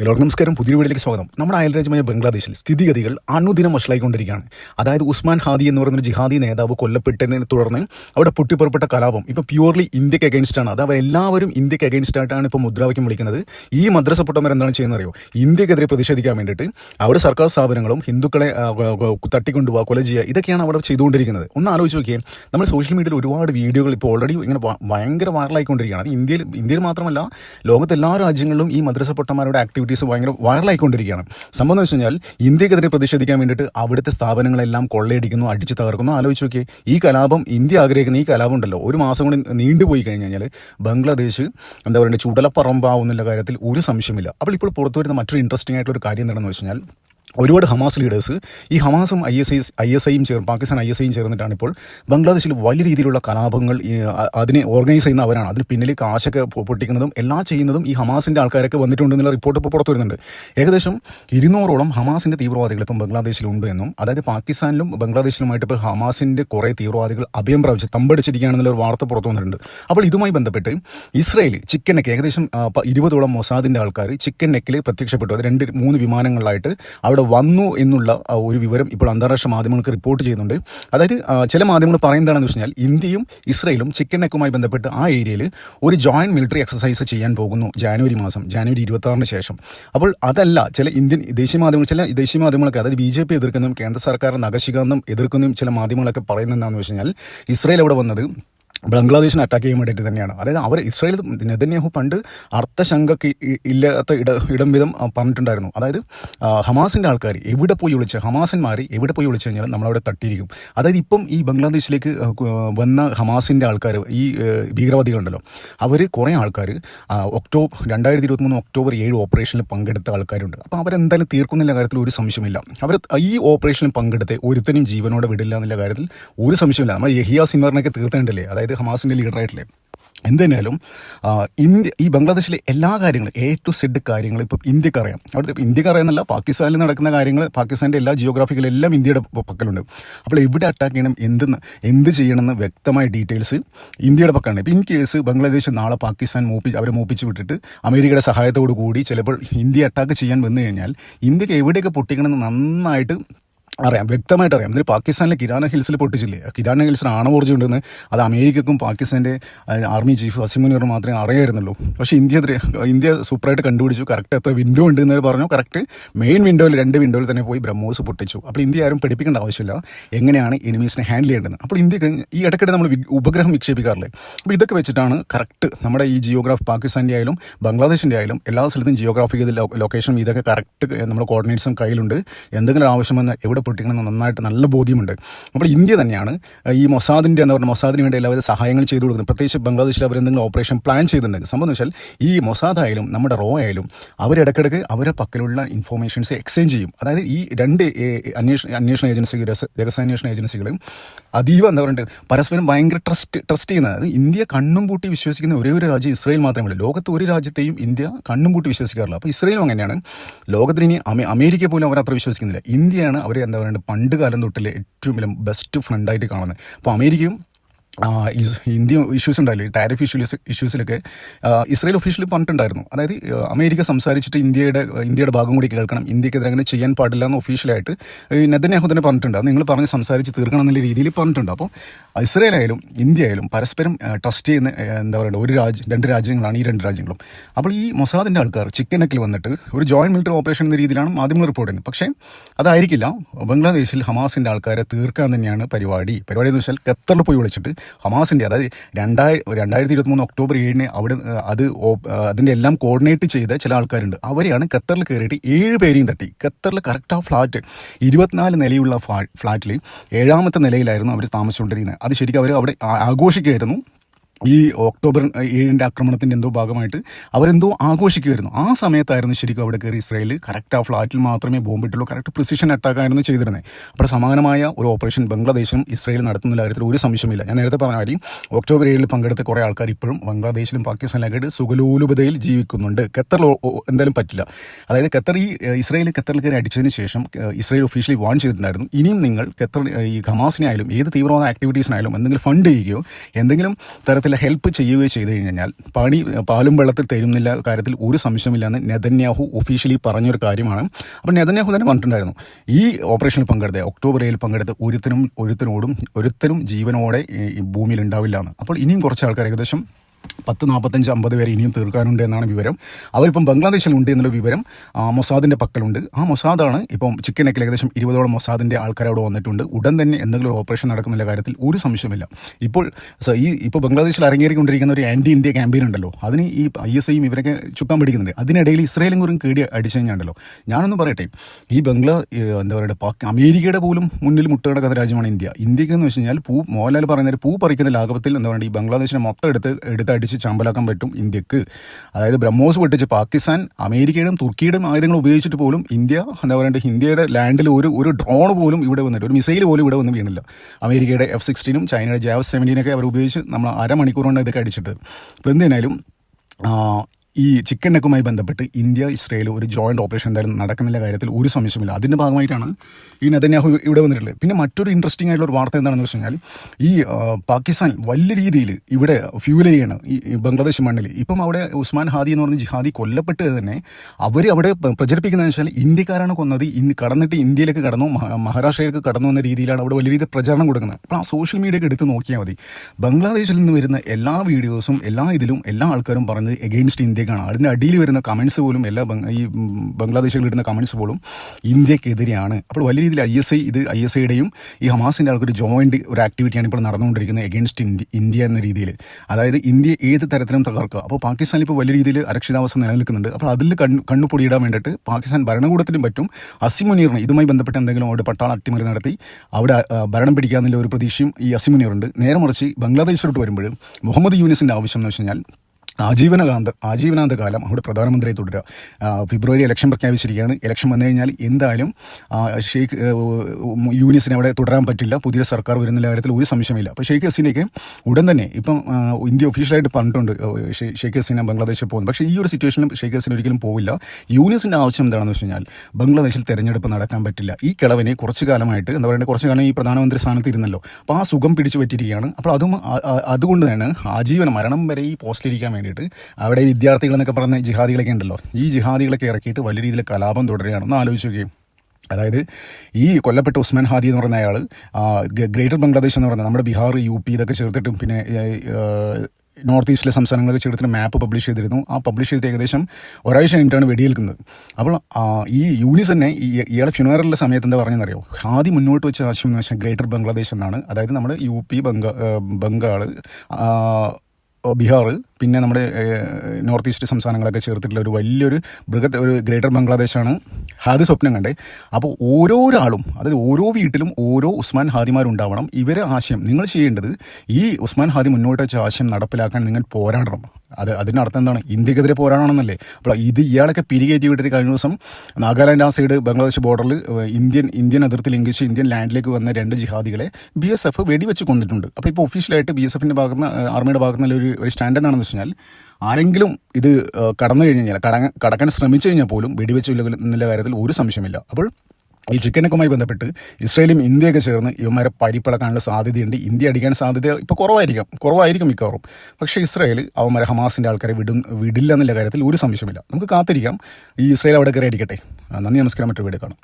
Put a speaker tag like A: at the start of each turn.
A: എല്ലാവർക്കും നമസ്കാരം. പുതിയ വീഡിയോയിലേക്ക് സ്വാഗതം. നമ്മുടെ അയൽരാജ്യമായ ബംഗ്ലാദേശിൽ സ്ഥിതിഗതികൾ അനുദിനം വഷളായിക്കൊണ്ടിരിക്കുകയാണ്. അതായത് ഉസ്മാൻ ഹാദി എന്ന് പറയുന്ന ഒരു ജിഹാദി നേതാവ് കൊല്ലപ്പെട്ടതിനെ തുടർന്ന് അവിടെ പൊട്ടിപ്പുറപ്പെട്ട കലാപം ഇപ്പോൾ പ്യൂർലി ഇന്ത്യയ്ക്ക് അഗേൻസ്റ്റ് ആണ്. അത് അവരെല്ലാവരും ഇന്ത്യയ്ക്ക് അഗേൻസ്റ്റ് ആയിട്ടാണ് ഇപ്പോൾ മുദ്രാവാക്യം വിളിക്കുന്നത്. ഈ മദ്രസ പൊട്ടന്മാർ എന്താണ് ചെയ്യുന്നത് അറിയോ? ഇന്ത്യക്കെതിരെ പ്രതിഷേധിക്കാൻ വേണ്ടിയിട്ട് അവിടെ സർക്കാർ സ്ഥാപനങ്ങളും ഹിന്ദുക്കളെ തട്ടിക്കൊണ്ടുപോകുക കൊല ചെയ്യുക ഇതൊക്കെയാണ് അവിടെ ചെയ്തുകൊണ്ടിരിക്കുന്നത്. ഒന്ന് ആലോചിച്ച് നോക്കിയേ. നമ്മൾ സോഷ്യൽ മീഡിയയിൽ ഒരുപാട് വീഡിയോകൾ ഇപ്പോൾ ഓൾറെഡി ഇങ്ങനെ ഭയങ്കര വൈറലായിക്കൊണ്ടിരിക്കുകയാണ് അത് ഇന്ത്യയിൽ ഇന്ത്യയിൽ മാത്രമല്ല ലോകത്തെ എല്ലാ രാജ്യങ്ങളിലും ഈ മദ്രസ പൊട്ടന്മാരുടെ ആക്ടിവിറ്റീസ് ഭയങ്കര വൈറലായിക്കൊണ്ടിരിക്കുകയാണ് സംഭവം എന്ന് വെച്ച് കഴിഞ്ഞാൽ ഇന്ത്യക്കെതിരെ പ്രതിഷേധിക്കാൻ വേണ്ടിയിട്ട് അവിടുത്തെ സ്ഥാപനങ്ങളെല്ലാം കൊള്ളയടിക്കുന്നു അടിച്ചു തകർക്കുന്നു. ആലോചിച്ച് നോക്കി ഈ കലാപം ഇന്ത്യ ആഗ്രഹിക്കുന്ന ഈ കലാപം ഉണ്ടല്ലോ ഒരു മാസം കൂടി നീണ്ടുപോയി കഴിഞ്ഞ് കഴിഞ്ഞാൽ ബംഗ്ലാദേശ് എന്താ പറയുക ചുടലപ്പറമ്പാവുന്നുള്ള കാര്യത്തിൽ ഒരു സംശയമില്ല അപ്പോൾ ഇപ്പോൾ പുറത്തു വരുന്ന മറ്റൊരു ഇൻട്രസ്റ്റിംഗ് ആയിട്ടുള്ള ഒരു കാര്യം എന്താണെന്ന് വെച്ച് കഴിഞ്ഞാൽ ഒരുപാട് ഹമാസ് ലീഡേഴ്സ് ഈ ഹമാസും I S I I S ഐയും ചേർന്ന് പാകിസ്ഥാൻ ഐ എസ് ഐയും ചേർന്നിട്ടാണ് ഇപ്പോൾ ബംഗ്ലാദേശിൽ വലിയ രീതിയിലുള്ള കലാപങ്ങൾ അതിനെ ഓർഗനൈസ് ചെയ്യുന്ന അവരാണ്. അതിന് പിന്നിൽ കാശൊക്കെ പൊട്ടിക്കുന്നതും എല്ലാം ചെയ്യുന്നതും ഈ ഹമാസിന്റെ ആൾക്കാരൊക്കെ വന്നിട്ടുണ്ടെന്നുള്ള റിപ്പോർട്ട് ഇപ്പോൾ പുറത്തു വരുന്നുണ്ട്. ഏകദേശം ഇരുന്നൂറോളം ഹമാസിന്റെ തീവ്രവാദികൾ ഇപ്പം ബംഗ്ലാദേശിലുണ്ട് എന്നും അതായത് പാകിസ്ഥാനിലും ബംഗ്ലാദേശിലുമായിട്ട് ഇപ്പോൾ ഹമാസിന്റെ കുറേ തീവ്രവാദികൾ അഭയം പ്രാപിച്ച് തമ്പടിച്ചിരിക്കുകയാണെന്നുള്ള ഒരു വാർത്ത പുറത്തു വന്നിട്ടുണ്ട്. അപ്പോൾ ഇതുമായി ബന്ധപ്പെട്ട് ഇസ്രയേൽ ചിക്കൻ നെക്ക് ഏകദേശം ഇരുപതോളം മൊസാദിന്റെ ആൾക്കാർ ചിക്കൻ നെക്കിൽ പ്രത്യക്ഷപ്പെട്ടു. അത് രണ്ട് മൂന്ന് വിമാനങ്ങളിലായിട്ട് അവിടെ വന്നു എന്നുള്ള ഒരു വിവരം ഇപ്പോൾ അന്താരാഷ്ട്ര മാധ്യമങ്ങൾക്ക് റിപ്പോർട്ട് ചെയ്യുന്നുണ്ട്. അതായത് ചില മാധ്യമങ്ങൾ പറയുന്നതാണെന്ന് വെച്ച് കഴിഞ്ഞാൽ ഇന്ത്യയും ഇസ്രയേലും ചിക്കൻ നെക്കുമായി ബന്ധപ്പെട്ട് ആ ഏരിയയിൽ ഒരു ജോയിന്റ് മിലിറ്ററി എക്സസൈസ് ചെയ്യാൻ പോകുന്നു ജാനുവരി മാസം ജാനുവരി ഇരുപത്തി ആറിന് ശേഷം. അപ്പോൾ അതല്ല ചില ഇന്ത്യൻ ദേശീയ മാധ്യമങ്ങൾ ചില ദേശീയ മാധ്യമങ്ങളൊക്കെ അതായത് ബി ജെ പി എതിർക്കുന്നതും കേന്ദ്ര സർക്കാർ നഗശികാന്തം എതിർക്കുന്നതും ചില മാധ്യമങ്ങളൊക്കെ പറയുന്നത് എന്താണെന്ന് വെച്ച് കഴിഞ്ഞാൽ ഇസ്രയേൽ അവിടെ വന്നത് ബംഗ്ലാദേശിനെ അറ്റാക്ക് ചെയ്യാൻ വേണ്ടിയിട്ട് തന്നെയാണ്. അതായത് അവർ ഇസ്രായേൽ നെതന്യാഹു പണ്ട് അർത്ഥശങ്കക്ക് ഇല്ലാത്ത ഇട ഇടം വിധം പറഞ്ഞിട്ടുണ്ടായിരുന്നു. അതായത് ഹമാസിന്റെ ആൾക്കാർ എവിടെ പോയി വിളിച്ച് ഹമാസന്മാർ എവിടെ പോയി വിളിച്ചു കഴിഞ്ഞാൽ നമ്മളവിടെ തട്ടിയിരിക്കും. അതായത് ഇപ്പം ഈ ബംഗ്ലാദേശിലേക്ക് വന്ന ഹമാസിന്റെ ആൾക്കാർ ഈ ഭീകരവാദികളുണ്ടല്ലോ അവർ കുറേ ആൾക്കാർ ഒക്ടോബർ രണ്ടായിരത്തി ഇരുപത്തി മൂന്ന് ഒക്ടോബർ ഏഴ് ഓപ്പറേഷനിൽ പങ്കെടുത്ത ആൾക്കാരുണ്ട്. അപ്പോൾ അവരെന്തായാലും തീർക്കുന്നില്ല കാര്യത്തിൽ ഒരു സംശയമില്ല. അവർ ഈ ഓപ്പറേഷനിൽ പങ്കെടുത്ത് ഒരുത്തനും ജീവനോടെ വിടില്ല എന്നുള്ള കാര്യത്തിൽ ഒരു സംശയമില്ല. നമ്മൾ യഹിയ സിമറിനൊക്കെ തീർത്തേണ്ടല്ലേ? അതായത് ഹമാസിന്റെ ലീഡറായിട്ടില്ലേ? എന്തുതന്നെയാലും ഇന്ത്യ ഈ ബംഗ്ലാദേശിലെ എല്ലാ കാര്യങ്ങളും എ ടു സെഡ് കാര്യങ്ങൾ ഇപ്പം ഇന്ത്യയ്ക്ക് അറിയാം. അവിടുത്തെ ഇപ്പം ഇന്ത്യയ്ക്ക് അറിയാമെന്നല്ല പാകിസ്ഥാനിൽ നടക്കുന്ന കാര്യങ്ങൾ പാകിസ്ഥാന്റെ എല്ലാ ജിയോഗ്രാഫിക്കലെല്ലാം ഇന്ത്യയുടെ പക്കലുണ്ട്. അപ്പോൾ എവിടെ അറ്റാക്ക് ചെയ്യണം എന്തെന്ന് എന്ത് ചെയ്യണമെന്ന് വ്യക്തമായ ഡീറ്റെയിൽസ് ഇന്ത്യയുടെ പക്കാണ് ഇപ്പം ഇൻ കേസ് ബംഗ്ലാദേശ് നാളെ പാകിസ്ഥാൻ മൂപ്പി അവരെ മൂപ്പിച്ച് വിട്ടിട്ട് അമേരിക്കയുടെ സഹായത്തോടു കൂടി ചിലപ്പോൾ ഇന്ത്യ അറ്റാക്ക് ചെയ്യാൻ വന്നു കഴിഞ്ഞാൽ ഇന്ത്യയ്ക്ക് എവിടെയൊക്കെ പൊട്ടിക്കണമെന്ന് നന്നായിട്ട് അറിയാം വ്യക്തമായിട്ട് അറിയാം. ഇതിൽ പാകിസ്ഥാനിലെ കിരാന ഹിൽസിൽ പൊട്ടിച്ചില്ലേ? കിരാന ഹിൽസിൽ ആണവോർജം ഉണ്ടെന്ന് അത് അമേരിക്കക്കും പാകിസ്ഥാന്റെ ആർമി ചീഫ് അസിമുനിയർ മാത്രമേ അറിയായിരുന്നുള്ളൂ. പക്ഷേ ഇന്ത്യ ഇന്ത്യ സൂപ്പറായിട്ട് കണ്ടുപിടിച്ചു. കറക്റ്റ് എത്ര വിൻഡോ ഉണ്ട് എന്ന് പറഞ്ഞു. കറക്റ്റ് മെയിൻ വിൻഡോയിൽ രണ്ട് വിൻഡോയിൽ തന്നെ പോയി ബ്രഹ്മോസ് പൊട്ടിച്ചു. അപ്പോൾ ഇന്ത്യ ആരും പഠിപ്പിക്കേണ്ട ആവശ്യമില്ല. എങ്ങനെയാണ് എനിമീസിനെ ഹാൻഡിൽ ചെയ്യേണ്ടത് അപ്പോൾ ഇന്ത്യയ്ക്ക് ഈ ഇടയ്ക്കിടെ നമ്മൾ ഉപഗ്രഹം വിക്ഷേപിക്കാറില്ലേ? അപ്പോൾ ഇതൊക്കെ വെച്ചിട്ടാണ് കറക്റ്റ് നമ്മുടെ ഈ ജിയോഗ്രാഫ് പാകിസ്ഥാന്റെ ആയാലും ബംഗ്ലാദേശിന്റെ ആയാലും എല്ലാ സ്ഥലത്തും ജിയോഗ്രാഫിക്കൽ ലൊക്കേഷനും ഇതൊക്കെ കറക്റ്റ് നമ്മുടെ കോർഡിനേറ്റ്സും കയ്യിലുണ്ട്. എന്തെങ്കിലും ആവശ്യം വന്നാൽ എവിടെ പൊട്ടിക്കണമെന്ന് നന്നായിട്ട് നല്ല ബോധ്യമുണ്ട്. അപ്പോൾ ഇന്ത്യ തന്നെയാണ് ഈ മൊസാദിന്റെ എന്ന് പറഞ്ഞാൽ മൊസാദിന് വേണ്ടി എല്ലാവിധ സഹായങ്ങൾ ചെയ്തു കൊടുക്കുന്നത്. പ്രത്യേകിച്ച് ബംഗ്ലാദേശിൽ അവർ എന്തെങ്കിലും ഓപ്പറേഷൻ പ്ലാൻ ചെയ്തിട്ടുണ്ടെങ്കിൽ. സംഭവം വെച്ചാൽ ഈ മൊസാദ് ആയാലും നമ്മുടെ റോ ആയാലും അവരിടക്കിടക്ക് അവരെ പക്കലുള്ള ഇൻഫോർമേഷൻസ് എക്സ്ചേഞ്ച് ചെയ്യും. അതായത് ഈ രണ്ട് അന്വേഷണ അന്വേഷണ ഏജൻസി രസ- രഹസ്യാന്വേഷണ ഏജൻസികളും അതീവ എന്താ പറയുക പരസ്പരം ഭയങ്കര ട്രസ്റ്റ് ട്രസ്റ്റ് ചെയ്യുന്നത്. ഇന്ത്യ കണ്ണും പൂട്ടി വിശ്വസിക്കുന്ന ഒരേ ഒരു രാജ്യം ഇസ്രയേൽ മാത്രമേ ഉള്ളൂ. ലോകത്ത് ഒരു രാജ്യത്തെയും ഇന്ത്യ കണ്ണും പൂട്ടി വിശ്വസിക്കാറില്ല. അപ്പോൾ ഇസ്രയേലും അങ്ങനെയാണ്. ലോകത്തിന് ഇനി അമേരിക്ക പോലും അവർ അത്ര വിശ്വസിക്കുന്നില്ല. ഇന്ത്യയാണ് അവരെ പറയുക പണ്ട് കാലം തൊട്ടിലെ ഏറ്റവും വലിയ ബെസ്റ്റ് ഫ്രണ്ടായിട്ട് കാണുന്നത് അപ്പോൾ അമേരിക്കയും ഇന്ത്യ ഇഷ്യൂസ് ഉണ്ടായില്ലേ ടാരിഫ് ഇഷ്യൂസ് ഇഷ്യൂസിലൊക്കെ ഇസ്രായേൽ ഒഫീഷ്യലി പറഞ്ഞിട്ടുണ്ടായിരുന്നു. അതായത് അമേരിക്ക സംസാരിച്ചിട്ട് ഇന്ത്യയുടെ ഇന്ത്യയുടെ ഭാഗം കൂടി കേൾക്കണം ഇന്ത്യക്കെതിരെ അങ്ങനെ ചെയ്യാൻ പാടില്ല എന്ന് ഒഫീഷ്യലായിട്ട് നെതന്യാഹു തന്നെ പറഞ്ഞിട്ടുണ്ട് അത് നിങ്ങൾ പറഞ്ഞ് സംസാരിച്ച് തീർക്കണം എന്നുള്ള രീതിയിൽ പറഞ്ഞിട്ടുണ്ട്. അപ്പോൾ ഇസ്രായേൽ ആയാലും ഇന്ത്യ ആയാലും പരസ്പരം ട്രസ്റ്റ് ചെയ്യുന്ന എന്താ പറയുക ഒരു രാജ്യം രണ്ട് രാജ്യങ്ങളാണ് ഈ രണ്ട് രാജ്യങ്ങളും. അപ്പോൾ ഈ മൊസാദിന്റെ ആൾക്കാർ ചിക്കൻ നെക്കിൽ വന്നിട്ട് ഒരു ജോയിന്റ് മിലിറ്ററി ഓപ്പറേഷൻ എന്ന രീതിയിലാണ് മാധ്യമങ്ങൾ റിപ്പോർട്ട് ചെയ്യുന്നത്. പക്ഷേ അതായിരിക്കില്ല. ബംഗ്ലാദേശിൽ ഹമാസിന്റെ ആൾക്കാരെ തീർക്കാൻ തന്നെയാണ് പരിപാടി. പരിപാടി എന്ന് വെച്ചാൽ ഖത്തറിൽ പോയി വിളിച്ചിട്ട് ഹമാസിന്റെ അതായത് രണ്ടായി രണ്ടായിരത്തി ഇരുപത്തി മൂന്ന് ഒക്ടോബർ ഏഴിന് അവിടെ അത് അതിന്റെ എല്ലാം കോർഡിനേറ്റ് ചെയ്ത ചില ആൾക്കാരുണ്ട്. അവരെയാണ് ഖത്തറിൽ കയറിയിട്ട് ഏഴ് പേരെയും തട്ടി. ഖത്തറിൽ കറക്റ്റ് ആ ഫ്ലാറ്റ് ഇരുപത്തിനാല് നിലയുള്ള ഫ്ലാ- ഫ്ലാറ്റിൽ ഏഴാമത്തെ നിലയിലായിരുന്നു അവർ താമസിച്ചുകൊണ്ടിരിക്കുന്നത് അത് ശരിക്കും അവർ അവിടെ ആഘോഷിക്കുകയായിരുന്നു. ഈ ഒക്ടോബർ ഏഴിന്റെ ആക്രമണത്തിന്റെ എന്തോ ഭാഗമായിട്ട് അവരെന്തോ ആഘോഷിക്കുമായിരുന്നു ആ സമയത്തായിരുന്നു ശരിക്കും അവിടെ കയറി ഇസ്രായേൽ കറക്റ്റ് ആ ഫ്ലാറ്റിൽ മാത്രമേ ബോംബിട്ടുള്ളൂ കറക്റ്റ് പ്രിസിഷൻ അറ്റാക്ക് ആയിരുന്നു ചെയ്തിരുന്നത് അപ്പോൾ സമാനമായ ഒരു ഓപ്പറേഷൻ ബംഗ്ലാദേശും ഇസ്രായേൽ നടത്തുന്ന കാര്യത്തിൽ ഒരു സംശയമില്ല ഞാൻ നേരത്തെ പറഞ്ഞ കാര്യം ഒക്ടോബർ ഏഴിൽ പങ്കെടുത്ത കുറേ ആൾക്കാർ ഇപ്പോഴും ബംഗ്ലാദേശിലും പാകിസ്ഥാനിലായിട്ട് സുഖലോലുപതയിൽ ജീവിക്കുന്നുണ്ട്. ഒ- എന്തായാലും പറ്റില്ല. അതായത് ഖത്തർ ഈ ഇസ്രായേൽ ഖത്തറിൽ കയറി അടിച്ചതിന് ശേഷം ഇസ്രായേൽ ഒഫീഷ്യലി വാൺ ചെയ്തിട്ടുണ്ടായിരുന്നു. ഇനിയും നിങ്ങൾ ഖത്തർ ഈ ഹമാസിനായാലും ഏത് തീവ്രവാദ ആക്ടിവിറ്റീസിനായാലും എന്തെങ്കിലും ഫണ്ട് ചെയ്യുകയോ എന്തെങ്കിലും തരത്തിൽ ഇസ്രായേലിനെ ഹെൽപ്പ് ചെയ്യുകയോ ചെയ്തു കഴിഞ്ഞാൽ പണി പാലും വെള്ളത്തിൽ തരുന്നില്ല കാര്യത്തിൽ ഒരു സംശയമില്ലെന്ന് നെതന്യാഹു ഒഫീഷ്യലി പറഞ്ഞൊരു കാര്യമാണ്. അപ്പോൾ നെതന്യാഹു തന്നെ പറഞ്ഞിട്ടുണ്ടായിരുന്നു ഈ ഓപ്പറേഷനിൽ പങ്കെടുത്ത ഒക്ടോബർ ഏഴിൽ പങ്കെടുത്ത ഒരുത്തനും ഒരുത്തനോടും ഒരുത്തനും ജീവനോടെ ഭൂമിയിൽ ഉണ്ടാവില്ല എന്ന്. അപ്പോൾ ഇനിയും കുറച്ച് ആൾക്കാർ ഏകദേശം പത്ത് നാൽപ്പത്തഞ്ച് അമ്പത് വരെ ഇനിയും തീർക്കാനുണ്ട് എന്നാണ് വിവരം. അവരിപ്പം ബംഗ്ലാദേശിലുണ്ട് എന്നുള്ള വിവരം മൊസാദിന്റെ പക്കലുണ്ട്. ആ മൊസാദാണ് ഇപ്പം ചിക്കൻ നെക്കിൽ ഏകദേശം ഇരുപതോളം മൊസാദിന്റെ ആൾക്കാർ അവിടെ വന്നിട്ടുണ്ട്. ഉടൻ തന്നെ എന്തെങ്കിലും ഓപ്പറേഷൻ നടക്കുന്ന കാര്യത്തിൽ ഒരു സംശയമില്ല ഇപ്പോൾ ഈ ഇപ്പോൾ ബംഗ്ലാദേശിൽ അരങ്ങേറിക്കൊണ്ടിരിക്കുന്ന ഒരു ആന്റി ഇന്ത്യ ക്യാമ്പയിൻ ഉണ്ടല്ലോ. അതിന് ഈ ഐ എസ് ഐയും ഇവരൊക്കെ ചുക്കാൻ പിടിക്കുന്നുണ്ട്. അതിനിടയിൽ ഇസ്രയേലും കുറും കേടി അടിച്ചു കഴിഞ്ഞാണ്ടല്ലോ. ഞാനൊന്ന് പറയട്ടെ. ഈ ബംഗ്ലാ എന്താ പറയുക അമേരിക്കയുടെ പോലും മുന്നിൽ മുട്ടുകിടക്കുന്ന രാജ്യമാണ് ഇന്ത്യ. ഇന്ത്യയ്ക്ക് എന്ന് വെച്ച് കഴിഞ്ഞാൽ പൂ മോഹൻലാൽ പറയുന്ന പൂ പറിക്കുന്ന ലാഘവത്തിൽ എന്താ പറയുക ഈ ബംഗ്ലാദേശിനെ മൊത്തം എടുത്ത് എടുത്ത് അടിച്ച് ചമ്പലാക്കാൻ പറ്റും ഇന്ത്യയ്ക്ക്. അതായത് ബ്രഹ്മോസ് പൊട്ടിച്ച് പാകിസ്ഥാൻ അമേരിക്കയുടെയും തുർക്കിയുടെയും ആയുധങ്ങൾ ഉപയോഗിച്ചിട്ട് പോലും ഇന്ത്യ എന്താ പറയുക ഇന്ത്യയുടെ ലാൻഡിൽ ഒരു ഒരു ഡ്രോൺ പോലും ഇവിടെ വന്നിട്ട് ഒരു മിസൈൽ പോലും ഇവിടെ വന്ന് വീണില്ല. അമേരിക്കയുടെ എഫ് സിക്സ്റ്റീനും ചൈനയുടെ ജാവ് സെവന്റീനൊക്കെ അവർ ഉപയോഗിച്ച് നമ്മൾ അരമണിക്കൂർ കൊണ്ട് ഇതൊക്കെ അടിച്ചിട്ട്. അപ്പോൾ എന്തിനായാലും ഈ ചിക്കൻ നെക്കുമായി ബന്ധപ്പെട്ട് ഇന്ത്യ ഇസ്രയേൽ ഒരു ജോയിന്റ് ഓപ്പറേഷൻ എന്തായാലും നടക്കുന്നില്ല കാര്യത്തിൽ ഒരു സംശയമില്ല അതിന്റെ ഭാഗമായിട്ടാണ് ഈ നെതന്യാഹു ഇവിടെ വന്നിട്ടുള്ളത്. പിന്നെ മറ്റൊരു ഇൻട്രസ്റ്റിംഗ് ആയിട്ടുള്ള ഒരു വാർത്ത എന്താണെന്ന് വെച്ച് കഴിഞ്ഞാൽ ഈ പാകിസ്ഥാൻ വലിയ രീതിയിൽ ഇവിടെ ഫ്യൂൽ ചെയ്യണം ഈ ബംഗ്ലാദേശ് മണ്ണിൽ. ഇപ്പം അവിടെ ഉസ്മാൻ ഹാദി എന്ന് പറഞ്ഞ ജിഹാദി കൊല്ലപ്പെട്ടത് തന്നെ അവർ അവിടെ പ്രചരിപ്പിക്കുന്നതെന്ന് വെച്ചാൽ ഇന്ത്യക്കാരാണ് കൊന്നത്. ഇന്ന് കടന്നിട്ട് ഇന്ത്യയിലേക്ക് കടന്നു മഹാരാഷ്ട്രയിലേക്ക് കടന്നു എന്ന രീതിയിലാണ് അവിടെ വലിയ രീതിയിൽ പ്രചാരണം കൊടുക്കുന്നത്. അപ്പോൾ ആ സോഷ്യൽ മീഡിയ എടുത്ത് നോക്കിയാൽ മതി. ബംഗ്ലാദേശിൽ നിന്ന് വരുന്ന എല്ലാ വീഡിയോസും എല്ലാ ഇതിലും എല്ലാ ആൾക്കാരും പറഞ്ഞത് എഗെയിൻസ്റ്റ് ഇന്ത്യക്കാണ് അതിന്റെ അടിയിൽ വരുന്ന കമൻസ് പോലും എല്ലാ ഈ ബംഗ്ലാദേശിൽ ഇടുന്ന കമൻസ് പോലും ഇന്ത്യക്കെതിരെയാണ്. അപ്പോൾ വലിയ രീതിയിൽ ഐ എസ് ഐ ഇത് ഐ എസ് ഐയുടെയും ഈ ഹമാസിന്റെ ആൾക്കൊരു ജോയിന്റ് ഒരു ആക്ടിവിറ്റിയാണ് ഇപ്പോൾ നടന്നുകൊണ്ടിരിക്കുന്നത് എഗെയിൻസ്റ്റ് ഇന്ത്യ എന്ന രീതിയിൽ. അതായത് ഇന്ത്യ ഏത് തരത്തിലും തകർക്കുക അപ്പോൾ പാകിസ്ഥാനിൽ ഇപ്പോൾ വലിയ രീതിയിൽ അരക്ഷിതാവസ്ഥ നിലനിൽക്കുന്നുണ്ട്. അപ്പോൾ അതിൽ കണ്ണ് പൊടിയിടാൻ വേണ്ടിയിട്ട് പാകിസ്ഥാൻ ഭരണകൂടത്തിനും പറ്റും. അസിമുനീറിന് ഇതുമായി ബന്ധപ്പെട്ട് എന്തെങ്കിലും അവിടെ പട്ടാള അട്ടിമറി നടത്തി അവിടെ ഭരണം പിടിക്കാമെന്നുള്ള ഒരു പ്രതീക്ഷയും ഈ അസിമുനീറുണ്ട് നേരെ മറിച്ച് ബംഗ്ലാദേശിലോട്ട് വരുമ്പോഴും മുഹമ്മദ് യൂനിസിന്റെ ആവശ്യം എന്ന് വെച്ച് കഴിഞ്ഞാൽ ആജീവനകാന്ത ആജീവനാന്ത കാലം അവിടെ പ്രധാനമന്ത്രിയെ തുടരുക. ഫെബ്രുവരി ഇലക്ഷൻ പ്രഖ്യാപിച്ചിരിക്കുകയാണ്. ഇലക്ഷൻ വന്നു കഴിഞ്ഞാൽ എന്തായാലും ഷെയ്ഖ് യൂണിയസിനെ അവിടെ തുടരാൻ പറ്റില്ല. പുതിയ സർക്കാർ വരുന്ന കാര്യത്തിൽ ഒരു സംശയമില്ല അപ്പോൾ ഷെയ്ഖ് ഹസീനയ്ക്ക് ഉടൻ തന്നെ ഇപ്പം ഇന്ത്യ ഒഫീഷ്യലായിട്ട് പറഞ്ഞിട്ടുണ്ട് ഷെയ്ഖ് ഹസീന ബംഗ്ലാദേശിൽ പോകുന്നു. പക്ഷേ ഈ ഒരു സിറ്റുവേഷനിലും ഷെയ്ഖ് ഹസീന ഒരിക്കലും പോവില്ല. യൂനിസിന്റെ ആവശ്യം എന്താണെന്ന് വെച്ച് കഴിഞ്ഞാൽ ബംഗ്ലാദേശിൽ തെരഞ്ഞെടുപ്പ് നടക്കാൻ പറ്റില്ല. ഈ കിളവിനെ കുറച്ച് കാലമായിട്ട് എന്താ പറയുക കുറച്ച് കാലം ഈ പ്രധാനമന്ത്രി സ്ഥാനത്ത് ഇരുന്നല്ലോ. അപ്പോൾ ആ സുഖം പിടിച്ചു പറ്റിയിരിക്കുകയാണ്. അപ്പോൾ അതും അതുകൊണ്ട് തന്നെ ആജീവന മരണം വരെ ഈ പോസ്റ്റിലിരിക്കാൻ വേണ്ടിയിട്ട് അവിടെ വിദ്യാർത്ഥികൾ എന്നൊക്കെ പറഞ്ഞ ജിഹാദികളൊക്കെ ഉണ്ടല്ലോ. ഈ ജിഹാദികളൊക്കെ ഇറക്കിയിട്ട് വലിയ രീതിയിൽ കലാപം തുടരുകയാണെന്ന് ആലോചിച്ച് നോക്കുകയും അതായത് ഈ കൊല്ലപ്പെട്ട ഉസ്മാൻ ഹാദി എന്ന് പറഞ്ഞ അയാൾ ഗ്രേറ്റർ ബംഗ്ലാദേശ് എന്ന് പറയുന്നത് നമ്മുടെ ബീഹാർ യു പി ഇതൊക്കെ ചേർത്തിട്ടും പിന്നെ നോർത്ത് ഈസ്റ്റിലെ സംസ്ഥാനങ്ങളൊക്കെ ചേർത്തിട്ട് മാപ്പ് പബ്ലിഷ് ചെയ്തിരുന്നു. ആ പബ്ലിഷ് ചെയ്തിട്ട് ഏകദേശം ഒരാഴ്ച കഴിഞ്ഞിട്ടാണ് വെടിയേൽക്കുന്നത്. അപ്പോൾ ഈ യൂണിസ് തന്നെ ഇയാളെ ഫ്യൂണറലിന്റെ സമയത്ത് എന്താ പറഞ്ഞെന്നറിയോ? ഹാദി മുന്നോട്ട് വെച്ച ആശയം എന്ന് വെച്ചാൽ ഗ്രേറ്റർ ബംഗ്ലാദേശ് എന്നാണ്. അതായത് നമ്മുടെ യു പി ബംഗാ ബംഗാൾ ബീഹാർ പിന്നെ നമ്മുടെ നോർത്ത് ഈസ്റ്റ് സംസ്ഥാനങ്ങളൊക്കെ ചേർത്തിട്ടുള്ള ഒരു വലിയൊരു ബൃഹത് ഒരു ഗ്രേറ്റർ ബംഗ്ലാദേശാണ് ഹാദി സ്വപ്നം കണ്ടേ. അപ്പോൾ ഓരോരാളും അതായത് ഓരോ വീട്ടിലും ഓരോ ഉസ്മാൻ ഹാദിമാരുണ്ടാവണം. ഇവരെ ആശയം നിങ്ങൾ ചെയ്യേണ്ടത് ഈ ഉസ്മാൻ ഹാദി മുന്നോട്ട് വെച്ച ആശയം നടപ്പിലാക്കാൻ നിങ്ങൾ പോരാടണം. അത് അതിന്റെ അർത്ഥം എന്താണ്? ഇന്ത്യക്കെതിരെ പോരാടണമെന്നല്ലേ? അപ്പോൾ ഇത് ഇയാളൊക്കെ പിരികേറ്റി വിട്ടിട്ട് കഴിഞ്ഞ ദിവസം നാഗാലാൻഡ് ആ സൈഡ് ബംഗ്ലാദേശ് ബോർഡറിൽ ഇന്ത്യൻ ഇന്ത്യൻ അതിർത്തി ലംഘിച്ച് ഇന്ത്യൻ ലാൻഡിലേക്ക് വന്ന രണ്ട് ജിഹാദികളെ ബി എസ് എഫ് വെടിവെച്ച് കൊന്നിട്ടുണ്ട്. അപ്പോൾ ഇപ്പോൾ ഒഫീഷ്യലായിട്ട് ബി എസ് എഫിന്റെ ഭാഗത്ത് ആർമിയുടെ ഭാഗത്തുനിന്നുള്ള ഒരു സ്റ്റാൻഡ് എന്താണെന്ന് വെച്ച് ആരെങ്കിലും ഇത് കടന്നു കഴിഞ്ഞ് കഴിഞ്ഞാൽ കടങ്ങ കടക്കാൻ ശ്രമിച്ചു കഴിഞ്ഞാൽ പോലും വെടിവെച്ച് എന്നുള്ള കാര്യത്തിൽ ഒരു സംശയമില്ല അപ്പോൾ ഈ ചിക്കനൊക്കെയുമായി ബന്ധപ്പെട്ട് ഇസ്രയേലും ഇന്ത്യയൊക്കെ ചേർന്ന് ഇവന്മാരെ പരിപ്പിളക്കാനുള്ള സാധ്യതയുണ്ട്. ഇന്ത്യ അടിക്കാൻ സാധ്യത ഇപ്പോൾ കുറവായിരിക്കാം. കുറവായിരിക്കും മിക്കവാറും. പക്ഷേ ഇസ്രയേൽ അവന്മാരെ ഹമാസിന്റെ ആൾക്കാരെ വിടും വിടില്ല എന്നുള്ള കാര്യത്തിൽ ഒരു സംശയമില്ല നമുക്ക് കാത്തിരിക്കാം. ഈ ഇസ്രയേൽ അവിടെ കയറി അടിക്കട്ടെ നന്ദി നമസ്കാരം. മറ്റൊരു വീട് കാണാം.